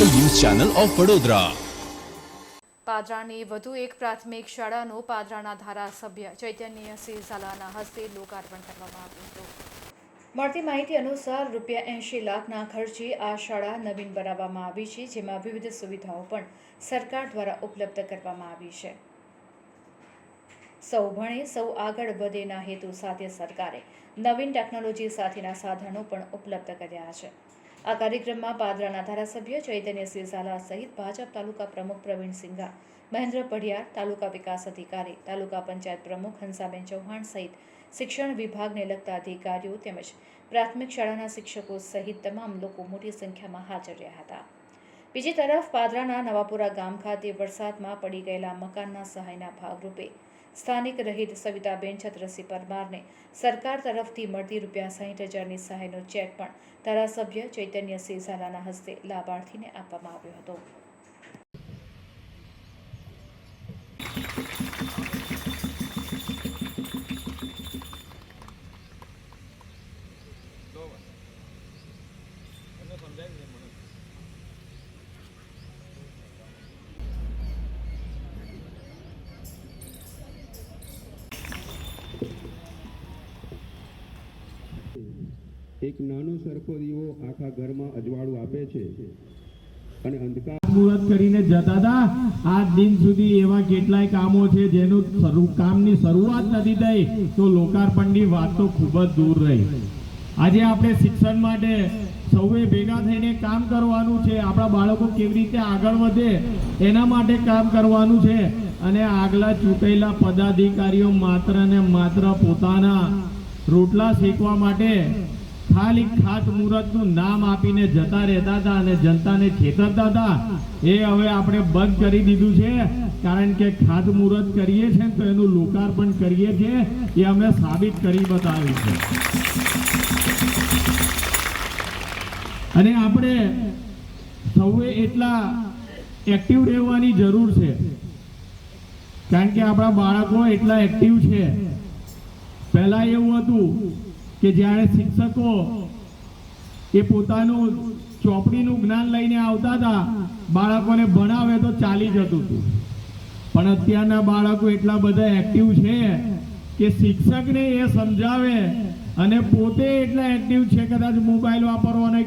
Channel of Vadodara. પાદરાની વધુ એક પ્રાથમિક શાળાનું પાદરાના ધારાસભ્ય ચૈતન્યસિંહ ઝાલાના હસ્તે લોકાર્પણ કરવામાં આવ્યું હતું. મળતી માહિતી અનુસાર રૂપિયા એંશી લાખના ખર્ચે આ શાળા નવીન બનાવવામાં આવી છે, જેમાં વિવિધ સુવિધાઓ પણ સરકાર દ્વારા ઉપલબ્ધ કરવામાં આવી છે. સૌ ભણે, સૌ આગળ વધેના હેતુ સાથે સરકારે નવીન ટેકનોલોજી સાથેના સાધનો પણ ઉપલબ્ધ કર્યા છે. આ કાર્યક્રમમાં પાદરાના ધારાસભ્ય ચૈતન્યસિંહ ઝાલા સહિત ભાજપ તાલુકા પ્રમુખ પ્રવીણ સિંઘા મહેન્દ્ર પઢિયાર તાલુકા વિકાસ અધિકારી, તાલુકા પંચાયત પ્રમુખ હંસાબેન ચૌહાણ સહિત શિક્ષણ વિભાગને લગતા અધિકારીઓ તેમજ પ્રાથમિક શાળાના શિક્ષકો સહિત તમામ લોકો મોટી સંખ્યામાં હાજર રહ્યા હતા. બીજી તરફ પાદરાના નવાપુરા ગામ ખાતે વરસાદમાં પડી ગયેલા મકાનના સહાયના ભાગરૂપે સ્થાનિક રહીત સવિતાબેન છત્રસિંહ પરમારને સરકાર તરફથી મળતી રૂપિયા સાહીઠ હજારની સહાયનો ચેક પણ ધારાસભ્ય ચૈતન્યસિંહ ઝાલાના હસ્તે લાભાર્થીને આપવામાં આવ્યો હતો. એક નાનો સરખો દીવો આખા ઘરમાં અજવાળું આપે છે. અને અંધકાર મુહૂર્ત કરીને જતા હતા. આજ દિન સુધી એવા કેટલાય કામો છે જેનું કામની શરૂઆત નથી થઈ, તો લોકાર્પણની વાત તો ખૂબ જ દૂર રહી. આજે આપણે શિક્ષણ માટે સૌએ ભેગા થઈને કામ કરવાનું છે. આપણા બાળકો કેવી રીતે આગળ વધે, એના માટે કામ કરવાનું છે. અને આગલા ચૂંટાયેલા પદાધિકારીઓ માત્ર ને માત્ર પોતાના રોટલા શેકવા માટે ખાલી ખાત મુહૂર્તનું નામ આપીને જતા રહેતા હતા અને જનતાને છેતરતા હતા. એ હવે આપણે બંધ કરી દીધું છે. કારણ કે ખાત મુહૂર્ત કરીએ છીએ તો એનું લોકાર્પણ કરીએ છીએ એ અમે સાબિત કરી બતાવ્યું છે. અને આપણે સૌએ એટલા એક્ટિવ રહેવાની જરૂર છે. કારણ કે આપણા બાળકો એટલા એક્ટિવ છે. પહેલા એવું હતું કે જ્યારે શિક્ષકો એ પોતાનું ચોપડીનું જ્ઞાન લઈને આવતા હતા, બાળકોને ભણાવે તો ચાલી જતું હતું. પણ અત્યારના બાળકો એટલા બધા એક્ટિવ છે કે શિક્ષકને એ સમજાવે અને પોતે એટલા એક્ટિવ છે, કદાચ મોબાઈલ વાપરવાનો